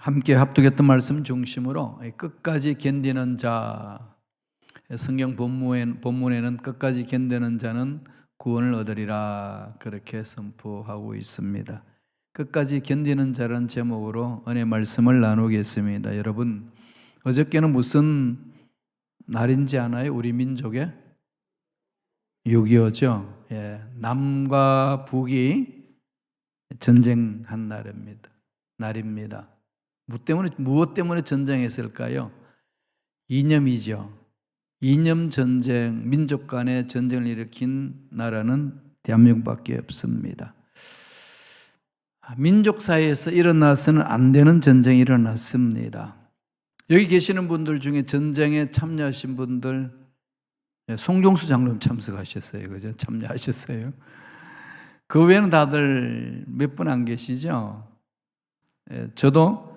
함께 합독했던 말씀 중심으로 끝까지 견디는 자 성경 본문에, 본문에는 끝까지 견디는 자는 구원을 얻으리라 그렇게 선포하고 있습니다. 끝까지 견디는 자라는 제목으로 은혜 말씀을 나누겠습니다. 여러분 어저께는 무슨 날인지 아나요? 우리 민족의 6.25죠. 예, 남과 북이 전쟁한 날입니다. 날입니다. 무엇 때문에, 무엇 때문에 전쟁했을까요? 이념이죠. 이념 전쟁, 민족 간의 전쟁을 일으킨 나라는 대한민국밖에 없습니다. 민족 사이에서 일어나서는 안 되는 전쟁이 일어났습니다. 여기 계시는 분들 중에 전쟁에 참여하신 분들, 예, 송종수 장로님 참석하셨어요. 그죠? 참여하셨어요. 그 외에는 다들 몇 분 안 계시죠? 예, 저도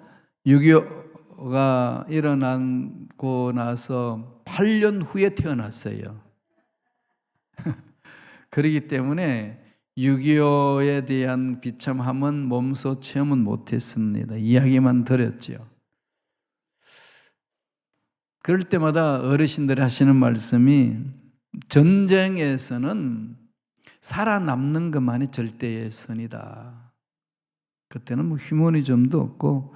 6.25가 일어나고 나서 8년 후에 태어났어요. 그렇기 때문에 6.25에 대한 비참함은 몸소 체험은 못했습니다. 이야기만 들었죠. 그럴 때마다 어르신들이 하시는 말씀이 전쟁에서는 살아남는 것만이 절대의 선이다. 그때는 뭐 휴머니즘도 없고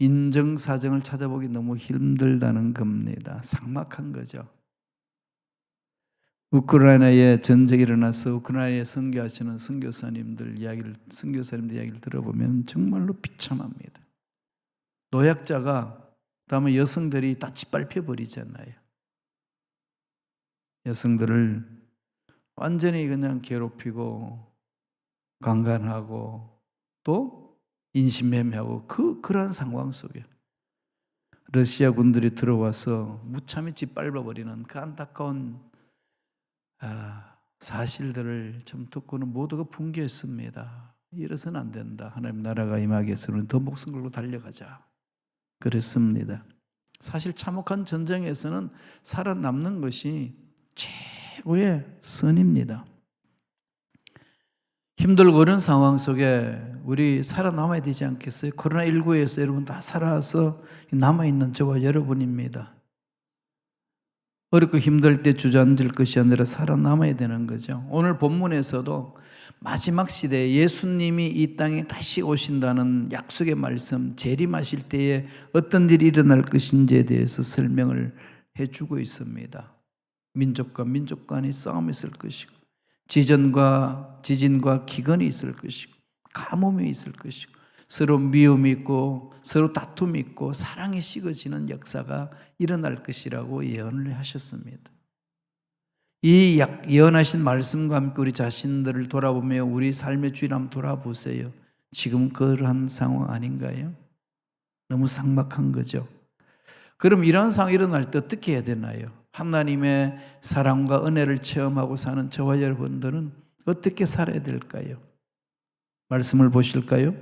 인정 사정을 찾아보기 너무 힘들다는 겁니다. 삭막한 거죠. 우크라이나에 전쟁이 일어나서 우크라이나에 선교하시는 선교사님들 이야기를 선교사님들 이야기를 들어보면 정말로 비참합니다. 노약자가 다음에 여성들이 다 짓밟혀 버리잖아요. 여성들을 완전히 그냥 괴롭히고 강간하고 또 인신매매하고 그 그러한 상황 속에 러시아 군들이 들어와서 무참히 짓밟아 버리는 그 안타까운 아, 사실들을 좀 듣고는 모두가 붕괴했습니다. 이래서는 안 된다. 하나님 나라가 임하기 위해서는 더 목숨 걸고 달려가자. 그랬습니다. 사실 참혹한 전쟁에서는 살아남는 것이 최고의 선입니다. 힘들고 어려운 상황 속에 우리 살아남아야 되지 않겠어요? 코로나19에서 여러분 다 살아서 남아있는 저와 여러분입니다. 어렵고 힘들 때 주저앉을 것이 아니라 살아남아야 되는 거죠. 오늘 본문에서도 마지막 시대에 예수님이 이 땅에 다시 오신다는 약속의 말씀, 재림하실 때에 어떤 일이 일어날 것인지에 대해서 설명을 해주고 있습니다. 민족과 민족 간의 싸움이 있을 것이고, 지전과 지진과 기근이 있을 것이고, 가뭄이 있을 것이고, 서로 미움이 있고, 서로 다툼이 있고, 사랑이 식어지는 역사가 일어날 것이라고 예언을 하셨습니다. 이 예언하신 말씀과 함께 우리 자신들을 돌아보며 우리 삶의 주일 한번 돌아보세요. 지금 그러한 상황 아닌가요? 너무 삭막한 거죠. 그럼 이러한 상황이 일어날 때 어떻게 해야 되나요? 하나님의 사랑과 은혜를 체험하고 사는 저와 여러분들은 어떻게 살아야 될까요? 말씀을 보실까요?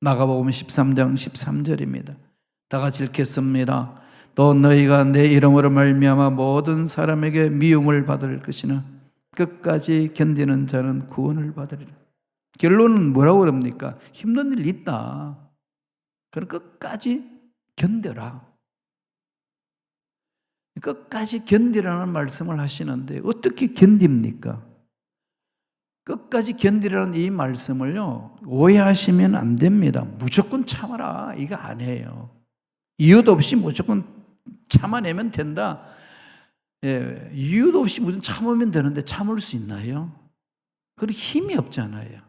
마가복음 13장 13절입니다. 다 같이 읽겠습니다. 또 너희가 내 이름으로 말미암아 모든 사람에게 미움을 받을 것이나 끝까지 견디는 자는 구원을 받으리라. 결론은 뭐라고 그럽니까? 힘든 일 있다. 그럼 끝까지 견뎌라. 끝까지 견디라는 말씀을 하시는데 어떻게 견딥니까? 끝까지 견디라는 이 말씀을요, 오해하시면 안 됩니다. 무조건 참아라. 이거 아니에요. 이유도 없이 무조건 참아내면 된다. 예, 이유도 없이 무슨 참으면 되는데 참을 수 있나요? 그런 힘이 없잖아요.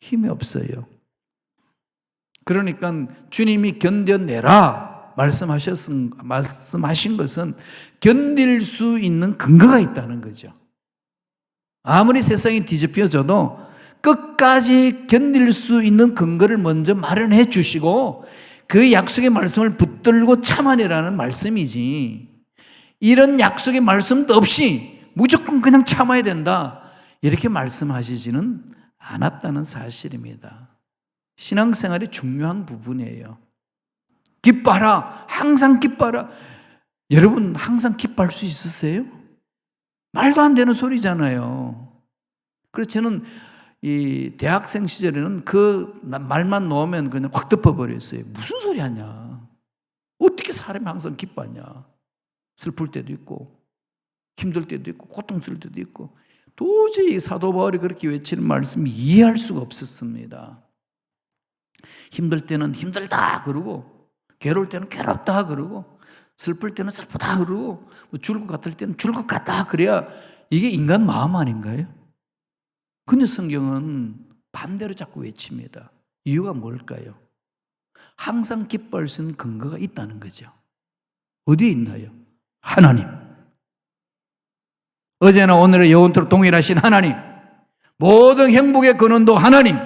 힘이 없어요. 그러니까 주님이 견뎌내라 말씀하셨, 말씀하신 것은 견딜 수 있는 근거가 있다는 거죠. 아무리 세상이 뒤집혀져도 끝까지 견딜 수 있는 근거를 먼저 마련해 주시고 그 약속의 말씀을 붙들고 참아내라는 말씀이지. 이런 약속의 말씀도 없이 무조건 그냥 참아야 된다. 이렇게 말씀하시지는 않았다는 사실입니다. 신앙생활이 중요한 부분이에요. 기뻐하라. 항상 기뻐하라. 여러분, 항상 기뻐할 수 있으세요? 말도 안 되는 소리잖아요. 그래서 저는 이 대학생 시절에는 그 말만 놓으면 그냥 확 덮어버렸어요. 무슨 소리 하냐. 어떻게 사람이 항상 기뻐하냐. 슬플 때도 있고, 힘들 때도 있고, 고통스러울 때도 있고. 도저히 사도 바울이 그렇게 외치는 말씀이 이해할 수가 없었습니다. 힘들 때는 힘들다 그러고, 괴로울 때는 괴롭다 그러고, 슬플 때는 슬프다 그러고, 뭐 죽을 것 같을 때는 죽을 것 같다 그래야 이게 인간 마음 아닌가요? 근데 성경은 반대로 자꾸 외칩니다. 이유가 뭘까요? 항상 기뻐할 수 있는 근거가 있다는 거죠. 어디에 있나요? 하나님. 어제나 오늘의 영원토록 동일하신 하나님. 모든 행복의 근원도 하나님.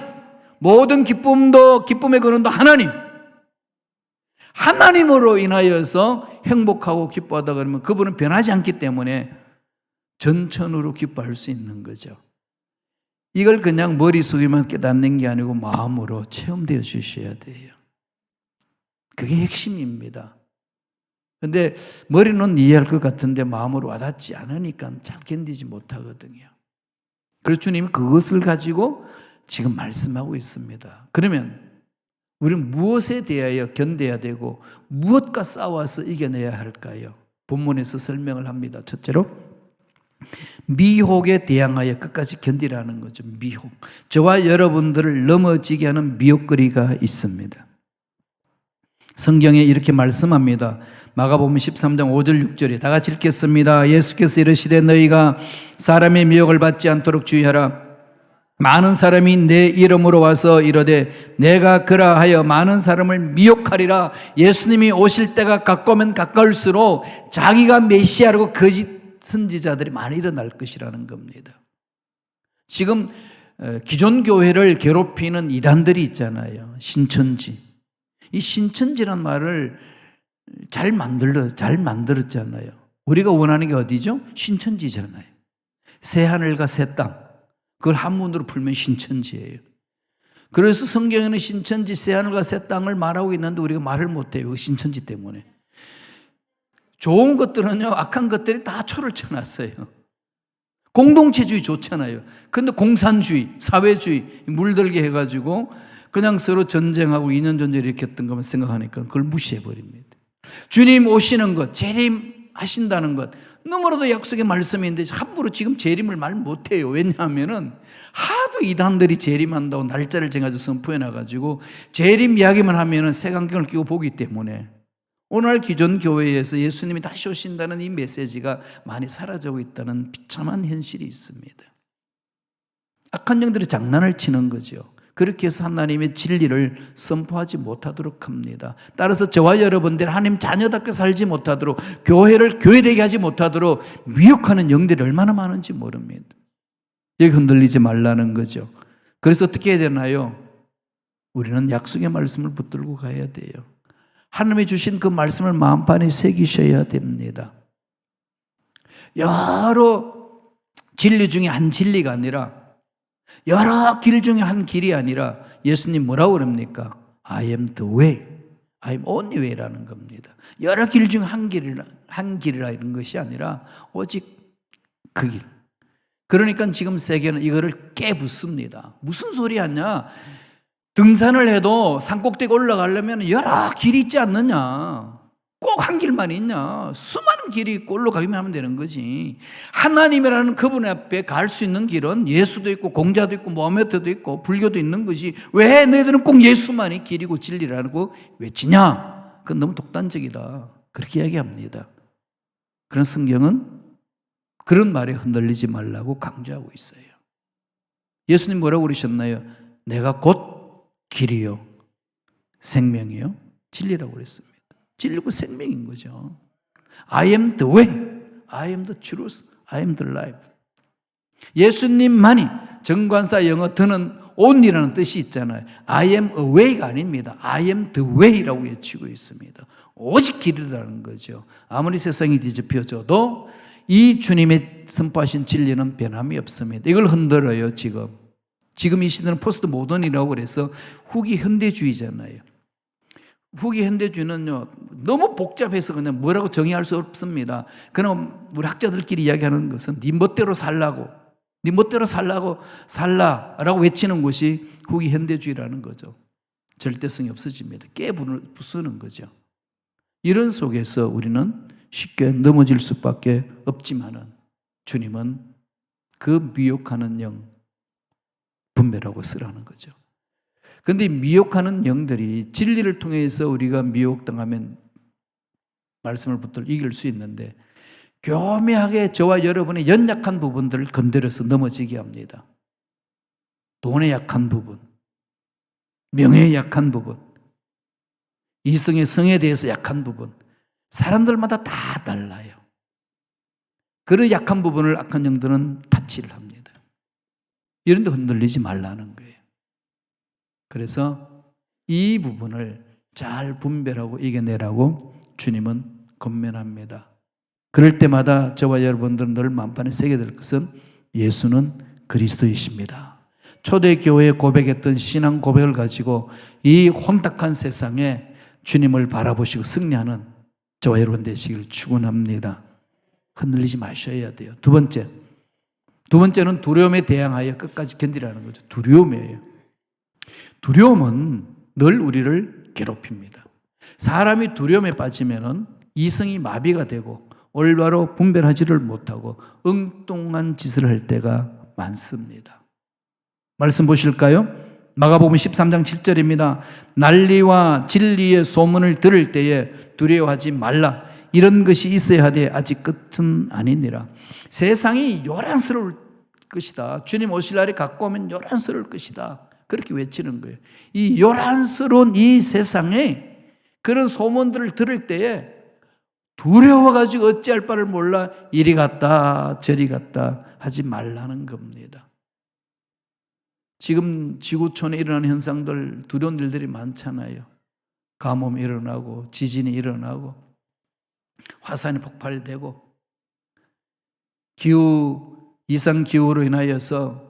모든 기쁨도 기쁨의 근원도 하나님. 하나님으로 인하여서 행복하고 기뻐하다 그러면 그분은 변하지 않기 때문에 전천후로 기뻐할 수 있는 거죠. 이걸 그냥 머릿속에만 깨닫는 게 아니고 마음으로 체험되어 주셔야 돼요. 그게 핵심입니다. 근데 머리는 이해할 것 같은데 마음으로 와닿지 않으니까 잘 견디지 못하거든요. 그래서 주님이 그것을 가지고 지금 말씀하고 있습니다. 그러면 우리는 무엇에 대하여 견뎌야 되고 무엇과 싸워서 이겨내야 할까요? 본문에서 설명을 합니다. 첫째로 미혹에 대항하여 끝까지 견디라는 거죠. 미혹. 저와 여러분들을 넘어지게 하는 미혹거리가 있습니다. 성경에 이렇게 말씀합니다. 마가복음 13장 5절 6절에 다 같이 읽겠습니다. 예수께서 이르시되 너희가 사람의 미혹을 받지 않도록 주의하라. 많은 사람이 내 이름으로 와서 이르되 내가 그라하여 많은 사람을 미혹하리라. 예수님이 오실 때가 가까우면 가까울수록 자기가 메시아라고 거짓 선지자들이 많이 일어날 것이라는 겁니다. 지금 어, 기존 교회를 괴롭히는 이단들이 있잖아요. 신천지. 이 신천지란 말을 잘 만들어 잘 만들었잖아요. 우리가 원하는 게 어디죠? 신천지잖아요. 새 하늘과 새 땅. 그걸 한문으로 풀면 신천지예요. 그래서 성경에는 신천지 새 하늘과 새 땅을 말하고 있는데 우리가 말을 못 해요. 그 신천지 때문에. 좋은 것들은요, 악한 것들이 다 초를 쳐놨어요. 공동체주의 좋잖아요. 근데 공산주의, 사회주의, 물들게 해가지고 그냥 서로 전쟁하고 인연 전쟁 일으켰던 것만 생각하니까 그걸 무시해버립니다. 주님 오시는 것, 재림하신다는 것, 너무나도 약속의 말씀인데 함부로 지금 재림을 말 못해요. 왜냐하면은 하도 이단들이 재림한다고 날짜를 정해서 선포해 놔가지고 재림 이야기만 하면은 색안경을 끼고 보기 때문에 오늘 기존 교회에서 예수님이 다시 오신다는 이 메시지가 많이 사라지고 있다는 비참한 현실이 있습니다. 악한 영들이 장난을 치는 거죠. 그렇게 해서 하나님의 진리를 선포하지 못하도록 합니다. 따라서 저와 여러분들 하나님 자녀답게 살지 못하도록 교회를 교회되게 하지 못하도록 미혹하는 영들이 얼마나 많은지 모릅니다. 여기 흔들리지 말라는 거죠. 그래서 어떻게 해야 되나요? 우리는 약속의 말씀을 붙들고 가야 돼요. 하나님이 주신 그 말씀을 마음판에 새기셔야 됩니다. 여러 진리 중에 한 진리가 아니라 여러 길 중에 한 길이 아니라 예수님 뭐라고 그럽니까? I am the way. I am only way라는 겁니다. 여러 길 중 한 길이라, 한 길이라는 것이 아니라 오직 그 길. 그러니까 지금 세계는 이거를 깨붓습니다. 무슨 소리 하냐? 등산을 해도 산꼭대기 올라가려면 여러 길이 있지 않느냐. 꼭 한 길만 있냐. 수많은 길이 있고 올라가기만 하면 되는 거지. 하나님이라는 그분 앞에 갈 수 있는 길은 예수도 있고 공자도 있고 모하메트도 있고 불교도 있는 것이 왜 너희들은 꼭 예수만이 길이고 진리라고 외치냐. 그건 너무 독단적이다. 그렇게 이야기합니다. 그런 성경은 그런 말에 흔들리지 말라고 강조하고 있어요. 예수님 뭐라고 그러셨나요? 내가 곧 길이요. 생명이요. 진리라고 그랬습니다. 진리고 생명인 거죠. I am the way. I am the truth. I am the life. 예수님만이 정관사 영어 드는 only라는 뜻이 있잖아요. I am a way가 아닙니다. I am the way라고 외치고 있습니다. 오직 길이라는 거죠. 아무리 세상이 뒤집혀져도 이 주님의 선포하신 진리는 변함이 없습니다. 이걸 흔들어요, 지금. 지금 이 시대는 포스트 모던이라고 그래서 후기 현대주의잖아요. 후기 현대주의는요, 너무 복잡해서 그냥 뭐라고 정의할 수 없습니다. 그럼 우리 학자들끼리 이야기하는 것은 네 멋대로 살라고, 네 멋대로 살라고 살라라고 외치는 것이 후기 현대주의라는 거죠. 절대성이 없어집니다. 깨부수는 거죠. 이런 속에서 우리는 쉽게 넘어질 수밖에 없지만은 주님은 그 미혹하는 영 분배라고 쓰라는 거죠. 근데 이 미혹하는 영들이 진리를 통해서 우리가 미혹당하면 말씀을 붙들어 이길 수 있는데 교묘하게 저와 여러분의 연약한 부분들을 건드려서 넘어지게 합니다. 돈의 약한 부분, 명예의 약한 부분, 이성의 성에 대해서 약한 부분, 사람들마다 다 달라요. 그런 약한 부분을 악한 영들은 타치를 합니다. 이런 데 흔들리지 말라는 거예요. 그래서 이 부분을 잘 분별하고 이겨내라고 주님은 건면합니다. 그럴 때마다 저와 여러분들은 늘 만판에 새게 될 것은 예수는 그리스도이십니다. 초대교회에 고백했던 신앙 고백을 가지고 이 혼탁한 세상에 주님을 바라보시고 승리하는 저와 여러분 되시길 축원합니다. 흔들리지 마셔야 돼요. 두 번째. 두 번째는 두려움에 대항하여 끝까지 견디라는 거죠. 두려움이에요. 두려움은 늘 우리를 괴롭힙니다. 사람이 두려움에 빠지면은 이성이 마비가 되고 올바로 분별하지를 못하고 엉뚱한 짓을 할 때가 많습니다. 말씀 보실까요? 마가복음 13장 7절입니다. 난리와 진리의 소문을 들을 때에 두려워하지 말라. 이런 것이 있어야 하되 아직 끝은 아니니라. 세상이 요란스러울 것이다. 주님 오실 날이 갖고 오면 요란스러울 것이다. 그렇게 외치는 거예요. 이 요란스러운 이 세상에 그런 소문들을 들을 때에 두려워가지고 어찌할 바를 몰라 이리 갔다 저리 갔다 하지 말라는 겁니다. 지금 지구촌에 일어나는 현상들 두려운 일들이 많잖아요. 가뭄이 일어나고 지진이 일어나고 화산이 폭발되고 기후 이상 기후로 인하여서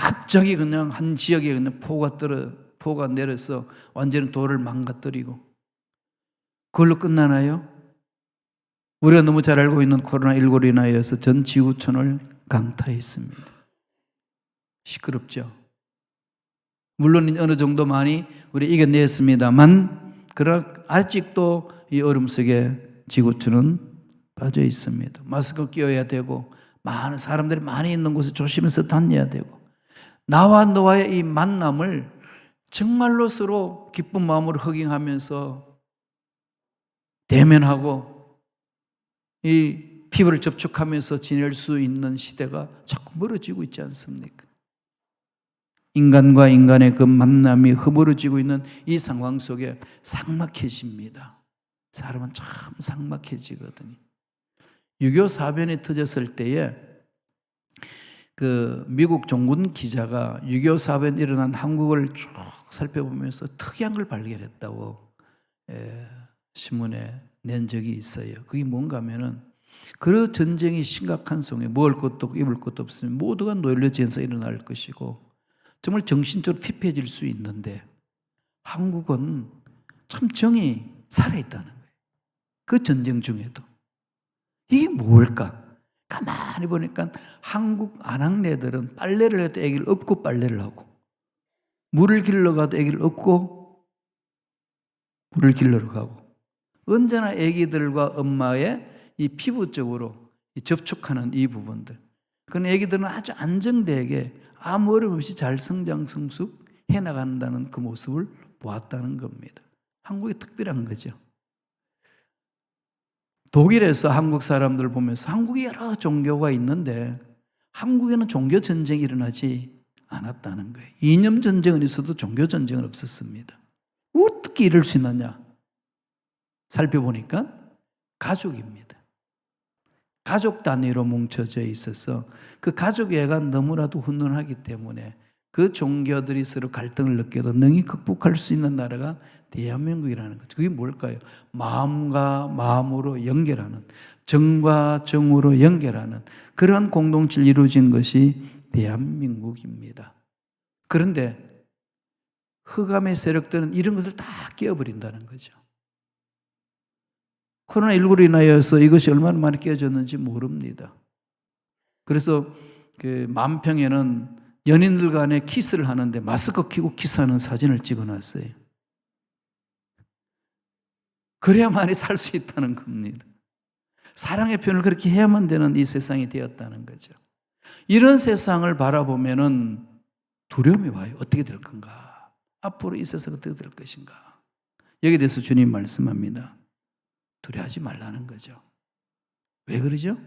갑자기 그냥 한 지역에 그냥 포가 떨어 포가 내려서 완전히 돌을 망가뜨리고 그걸로 끝나나요? 우리가 너무 잘 알고 있는 코로나19로 인하여서 전 지구촌을 강타했습니다. 시끄럽죠? 물론 어느 정도 많이 우리 이겨냈습니다만, 그러나 아직도 이 얼음 속에 지구촌은 빠져 있습니다. 마스크 끼워야 되고, 많은 사람들이 많이 있는 곳에 조심해서 다녀야 되고, 나와 너와의 이 만남을 정말로 서로 기쁜 마음으로 허깅하면서 대면하고 이 피부를 접촉하면서 지낼 수 있는 시대가 자꾸 멀어지고 있지 않습니까? 인간과 인간의 그 만남이 허물어지고 있는 이 상황 속에 삭막해집니다. 사람은 참 삭막해지거든요. 유교 사변이 터졌을 때에 그 미국 종군 기자가 유교 사변 일어난 한국을 쭉 살펴보면서 특이한 걸 발견했다고 예, 신문에 낸 적이 있어요. 그게 뭔가 하면은 그 전쟁이 심각한 속에 먹을 것도 입을 것도 없으면 모두가 노열려지면서 일어날 것이고 정말 정신적으로 피폐해질 수 있는데 한국은 참 정이 살아있다는 거예요. 그 전쟁 중에도. 이게 뭘까? 가만히 보니까 한국 아낙네들은 빨래를 해도 애기를 업고 빨래를 하고 물을 길러 가도 애기를 업고 물을 길러러 가고 언제나 아기들과 엄마의 이 피부적으로 접촉하는 이 부분들. 그런 아기들은 아주 안정되게 아무 어려움 없이 잘 성장 성숙 해 나간다는 그 모습을 보았다는 겁니다. 한국이 특별한 거죠. 독일에서 한국 사람들 보면서 한국에 여러 종교가 있는데 한국에는 종교 전쟁이 일어나지 않았다는 거예요. 이념 전쟁은 있어도 종교 전쟁은 없었습니다. 어떻게 이럴 수 있느냐? 살펴보니까 가족입니다. 가족 단위로 뭉쳐져 있어서 그 가족애가 너무나도 훈훈하기 때문에 그 종교들이 서로 갈등을 느껴도 능히 극복할 수 있는 나라가 대한민국이라는 거죠. 그게 뭘까요? 마음과 마음으로 연결하는, 정과 정으로 연결하는 그러한 공동체를 이루어진 것이 대한민국입니다. 그런데 흑암의 세력들은 이런 것을 다 깨어버린다는 거죠. 코로나19로 인하여서 이것이 얼마나 많이 깨어졌는지 모릅니다. 그래서 그 만평에는 연인들 간에 키스를 하는데 마스크 끼고 키스하는 사진을 찍어놨어요. 그래야만이 살 수 있다는 겁니다. 사랑의 표현을 그렇게 해야만 되는 이 세상이 되었다는 거죠. 이런 세상을 바라보면은 두려움이 와요. 어떻게 될 건가? 앞으로 이 세상 어떻게 될 것인가? 여기에 대해서 주님 말씀합니다. 두려워하지 말라는 거죠. 왜 그러죠?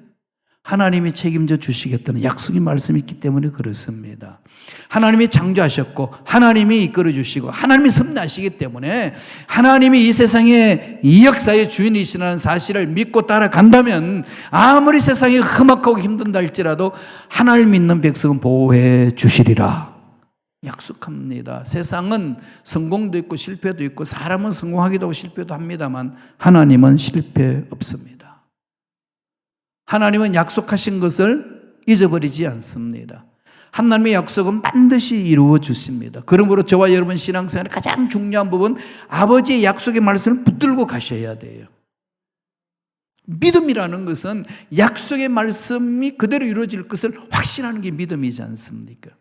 하나님이 책임져 주시겠다는 약속의 말씀이 있기 때문에 그렇습니다. 하나님이 창조하셨고, 하나님이 이끌어 주시고, 하나님이 섭리하시기 때문에 하나님이 이 세상의 이 역사의 주인이시라는 사실을 믿고 따라간다면 아무리 세상이 험악하고 힘든다 할지라도 하나님 믿는 백성은 보호해 주시리라. 약속합니다. 세상은 성공도 있고 실패도 있고 사람은 성공하기도 하고 실패도 합니다만 하나님은 실패 없습니다. 하나님은 약속하신 것을 잊어버리지 않습니다. 하나님의 약속은 반드시 이루어 주십니다. 그러므로 저와 여러분 신앙생활의 가장 중요한 부분 아버지의 약속의 말씀을 붙들고 가셔야 돼요. 믿음이라는 것은 약속의 말씀이 그대로 이루어질 것을 확신하는 게 믿음이지 않습니까?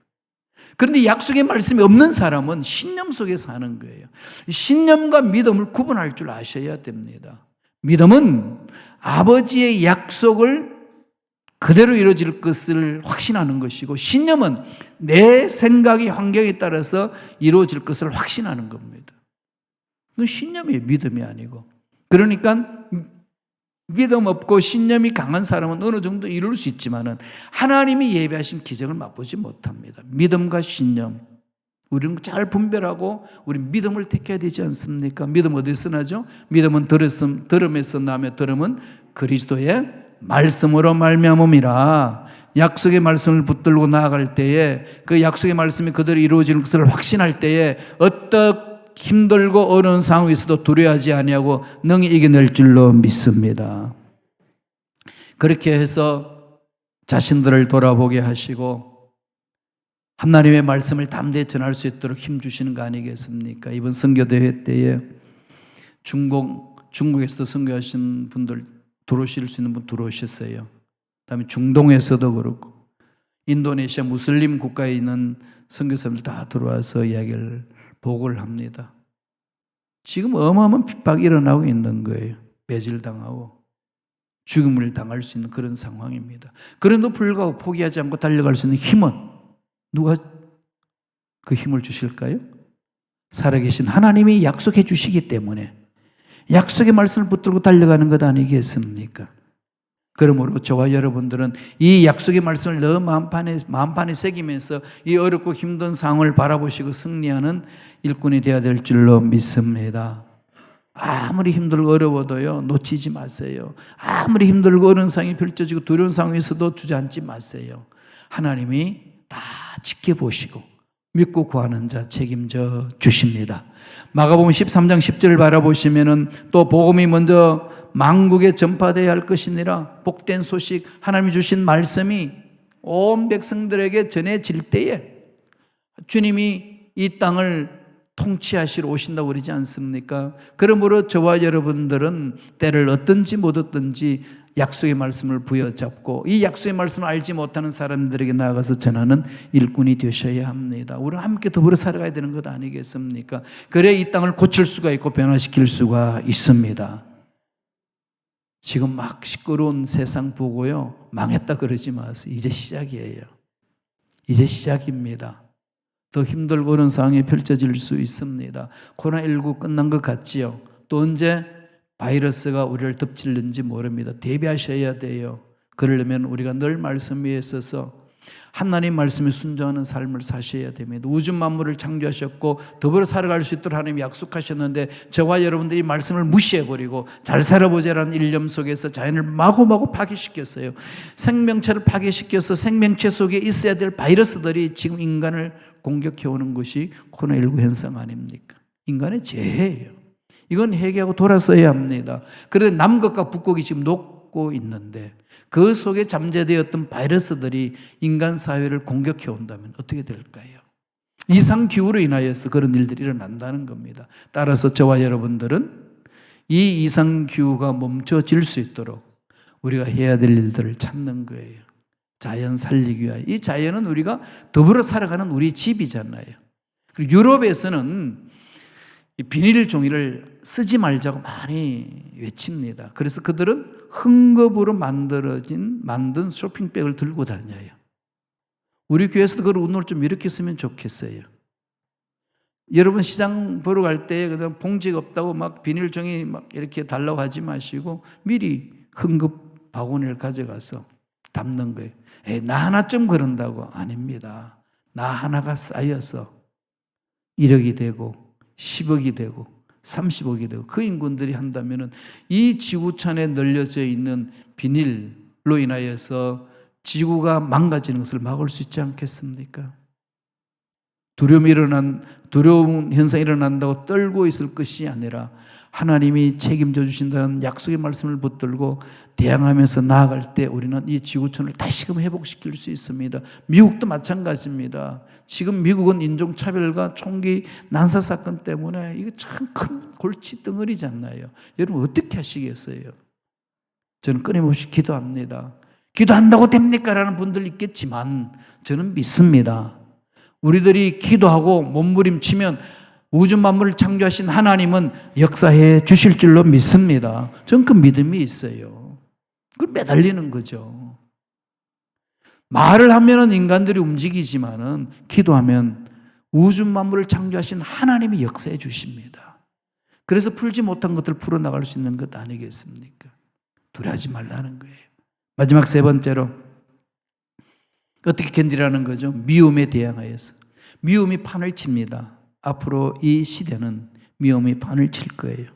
그런데 약속의 말씀이 없는 사람은 신념 속에 사는 거예요. 신념과 믿음을 구분할 줄 아셔야 됩니다. 믿음은 아버지의 약속을 그대로 이루어질 것을 확신하는 것이고 신념은 내 생각이 환경에 따라서 이루어질 것을 확신하는 겁니다. 그 신념이 믿음이 아니고 그러니까 믿음 없고 신념이 강한 사람은 어느 정도 이룰 수 있지만은 하나님이 예배하신 기적을 맛보지 못합니다. 믿음과 신념 우리는 잘 분별하고 우리 믿음을 택해야 되지 않습니까? 믿음 어디서 나죠? 믿음은 들었음, 들음에서 나며 들음은 그리스도의 말씀으로 말미암음이라. 약속의 말씀을 붙들고 나아갈 때에 그 약속의 말씀이 그대로 이루어지는 것을 확신할 때에 어떻 힘들고 어려운 상황에서도 두려워하지 아니하고 능히 이겨낼 줄로 믿습니다. 그렇게 해서 자신들을 돌아보게 하시고 하나님의 말씀을 담대히 전할 수 있도록 힘 주시는 거 아니겠습니까? 이번 선교대회 때에 중국, 중국에서도 선교하신 분들 들어오실 수 있는 분 들어오셨어요. 그다음에 중동에서도 그렇고 인도네시아 무슬림 국가에 있는 선교사들 다 들어와서 이야기를 보고를 합니다. 지금 어마어마한 핍박이 일어나고 있는 거예요. 매질당하고 죽음을 당할 수 있는 그런 상황입니다. 그런데도 불구하고 포기하지 않고 달려갈 수 있는 힘은 누가 그 힘을 주실까요? 살아계신 하나님이 약속해 주시기 때문에 약속의 말씀을 붙들고 달려가는 것 아니겠습니까? 그러므로 저와 여러분들은 이 약속의 말씀을 너 마음판에, 마음판에 새기면서 이 어렵고 힘든 상황을 바라보시고 승리하는 일꾼이 되어야 될 줄로 믿습니다. 아무리 힘들고 어려워도요, 놓치지 마세요. 아무리 힘들고 어려운 상황이 펼쳐지고 두려운 상황에서도 주저앉지 마세요. 하나님이 다 지켜보시고 믿고 구하는 자 책임져 주십니다. 마가복음 13장 10절을 바라보시면은 또 복음이 먼저 만국에 전파되어야 할 것이니라 복된 소식 하나님이 주신 말씀이 온 백성들에게 전해질 때에 주님이 이 땅을 통치하시러 오신다고 그러지 않습니까? 그러므로 저와 여러분들은 때를 얻든지 못 얻든지 약속의 말씀을 부여잡고 이 약속의 말씀을 알지 못하는 사람들에게 나아가서 전하는 일꾼이 되셔야 합니다. 우리는 함께 더불어 살아가야 되는 것 아니겠습니까? 그래 이 땅을 고칠 수가 있고 변화시킬 수가 있습니다. 지금 막 시끄러운 세상 보고요. 망했다 그러지 마세요. 이제 시작이에요. 이제 시작입니다. 더 힘들고 그런 상황이 펼쳐질 수 있습니다. 코로나19 끝난 것 같지요? 또 언제 바이러스가 우리를 덮칠는지 모릅니다. 대비하셔야 돼요. 그러려면 우리가 늘 말씀 위에 서서 하나님 말씀에 순종하는 삶을 사셔야 됩니다. 우주 만물을 창조하셨고 더불어 살아갈 수 있도록 하나님 약속하셨는데 저와 여러분들이 말씀을 무시해버리고 잘 살아보자라는 일념 속에서 자연을 마구마구 파괴시켰어요. 생명체를 파괴시켜서 생명체 속에 있어야 될 바이러스들이 지금 인간을 공격해오는 것이 코로나19 현상 아닙니까? 인간의 죄예요. 이건 해결하고 돌아서야 합니다. 그런데 남극과 북극이 지금 녹고 있는데 그 속에 잠재되었던 바이러스들이 인간 사회를 공격해 온다면 어떻게 될까요? 이상 기후로 인하여서 그런 일들이 일어난다는 겁니다. 따라서 저와 여러분들은 이 이상 기후가 멈춰질 수 있도록 우리가 해야 될 일들을 찾는 거예요. 자연 살리기 위하여. 이 자연은 우리가 더불어 살아가는 우리 집이잖아요. 그리고 유럽에서는 이 비닐 종이를 쓰지 말자고 많이 외칩니다. 그래서 그들은 헝겊으로 만들어진 만든 쇼핑백을 들고 다녀요. 우리 교회에서도 그걸 오늘 좀 쓰면 좋겠어요. 여러분 시장 보러 갈 때 그냥 봉지가 없다고 막 비닐 종이 막 이렇게 달라고 하지 마시고 미리 흥급 바구니를 가져가서 담는 거예요. 에이, 나 하나쯤 그런다고 아닙니다. 나 하나가 쌓여서 1억이 되고 10억이 되고 30억이 되고 그 인군들이 한다면은 이 지구촌에 널려져 있는 비닐로 인하여서 지구가 망가지는 것을 막을 수 있지 않겠습니까? 두려움이 일어난 두려운 현상이 일어난다고 떨고 있을 것이 아니라 하나님이 책임져 주신다는 약속의 말씀을 붙들고 대항하면서 나아갈 때 우리는 이 지구촌을 다시금 회복시킬 수 있습니다. 미국도 마찬가지입니다. 지금 미국은 인종차별과 총기 난사 사건 때문에 이게 참 큰 골치 덩어리잖아요. 여러분 어떻게 하시겠어요? 저는 끊임없이 기도합니다. 기도한다고 됩니까? 라는 분들 있겠지만 저는 믿습니다. 우리들이 기도하고 몸부림치면 우주 만물을 창조하신 하나님은 역사해 주실 줄로 믿습니다. 저는 그 믿음이 있어요. 그 매달리는 거죠. 말을 하면은 인간들이 움직이지만은 기도하면 우주 만물을 창조하신 하나님이 역사해 주십니다. 그래서 풀지 못한 것들 풀어 나갈 수 있는 것 아니겠습니까? 두려워하지 말라는 거예요. 마지막 세 번째로 어떻게 견디라는 거죠? 미움에 대항하여서. 미움이 판을 칩니다. 앞으로 이 시대는 미움이 판을 칠 거예요.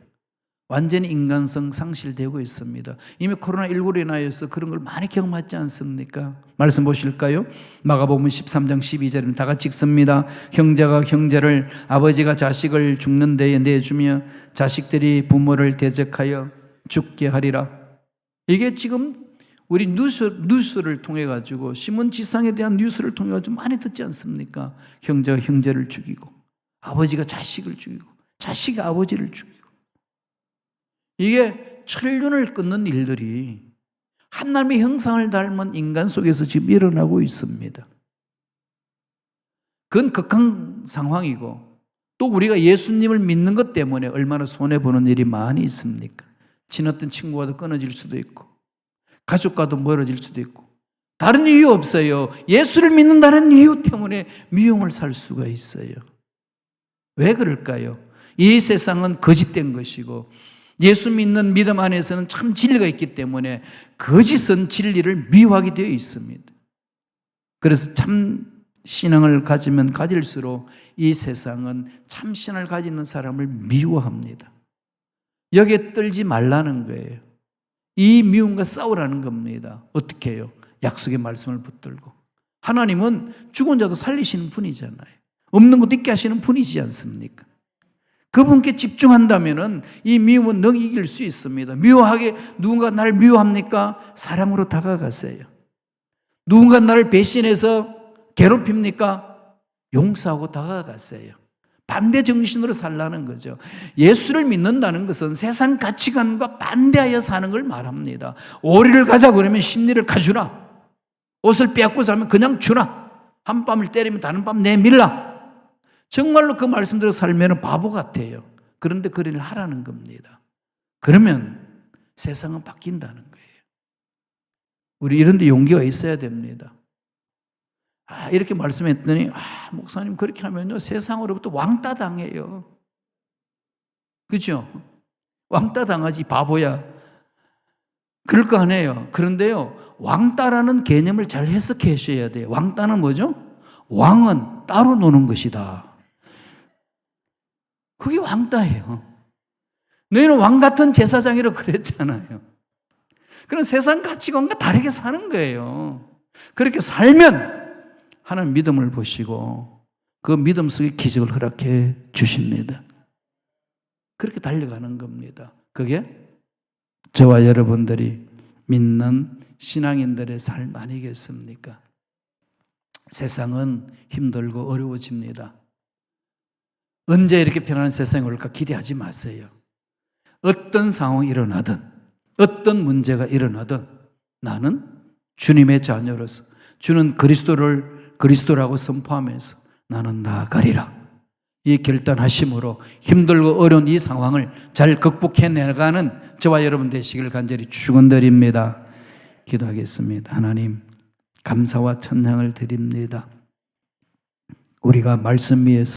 완전히 인간성 상실되고 있습니다. 이미 코로나19로 인하여서 그런 걸 많이 경험하지 않습니까? 말씀 보실까요? 마가복음 13장 12절입니다. 다 같이 읽습니다. 형제가 형제를 아버지가 자식을 죽는 데에 내주며 자식들이 부모를 대적하여 죽게 하리라. 이게 지금 우리 뉴스, 뉴스를 통해 가지고 신문 지상에 대한 뉴스를 통해 가지고 많이 듣지 않습니까? 형제가 형제를 죽이고 아버지가 자식을 죽이고 자식이 아버지를 죽이고 이게 천륜을 끊는 일들이 하나님의 형상을 닮은 인간 속에서 지금 일어나고 있습니다. 그건 극한 상황이고 또 우리가 예수님을 믿는 것 때문에 얼마나 손해보는 일이 많이 있습니까? 친했던 친구와도 끊어질 수도 있고 가족과도 멀어질 수도 있고 다른 이유 없어요. 예수를 믿는다는 이유 때문에 미움을 살 수가 있어요. 왜 그럴까요? 이 세상은 거짓된 것이고 예수 믿는 믿음 안에서는 참 진리가 있기 때문에 거짓은 진리를 미워하게 되어 있습니다. 그래서 참 신앙을 가지면 가질수록 이 세상은 참 신앙을 가지는 사람을 미워합니다. 여기에 떨지 말라는 거예요. 이 미움과 싸우라는 겁니다. 어떻게 해요? 약속의 말씀을 붙들고. 하나님은 죽은 자도 살리시는 분이잖아요. 없는 것도 있게 하시는 분이지 않습니까? 그분께 집중한다면 이 미움은 능 이길 수 있습니다. 미워하게 누군가 나를 미워합니까? 사랑으로 다가가세요. 누군가 나를 배신해서 괴롭힙니까? 용서하고 다가가세요. 반대 정신으로 살라는 거죠. 예수를 믿는다는 것은 세상 가치관과 반대하여 사는 걸 말합니다. 오리를 가자 그러면 심리를 가주라. 옷을 빼앗고 자면 그냥 주라. 한 밤을 때리면 다른 밤 내밀라. 정말로 그 말씀대로 살면 바보 같아요. 그런데 그 일을 하라는 겁니다. 그러면 세상은 바뀐다는 거예요. 우리 이런 데 용기가 있어야 됩니다. 아, 이렇게 말씀했더니, 아, 목사님 그렇게 하면요, 세상으로부터 왕따 당해요. 그죠? 왕따 당하지, 바보야. 그럴 거 아니에요. 그런데요, 왕따라는 개념을 잘 해석해 주셔야 돼요. 왕따는 뭐죠? 왕은 따로 노는 것이다. 그게 왕따예요. 너희는 왕 같은 제사장이라고 그랬잖아요. 그런 세상 가치관과 다르게 사는 거예요. 그렇게 살면 하나님 믿음을 보시고 그 믿음 속에 기적을 허락해 주십니다. 그렇게 달려가는 겁니다. 그게 저와 여러분들이 믿는 신앙인들의 삶 아니겠습니까? 세상은 힘들고 어려워집니다. 언제 이렇게 편안한 세상이 올까 기대하지 마세요. 어떤 상황이 일어나든, 어떤 문제가 일어나든 나는 주님의 자녀로서 주는 그리스도를 그리스도라고 선포하면서 나는 나아가리라. 이 결단하심으로 힘들고 어려운 이 상황을 잘 극복해 내가는 저와 여러분 되시길 간절히 축원드립니다. 기도하겠습니다. 하나님 감사와 찬양을 드립니다. 우리가 말씀 위에서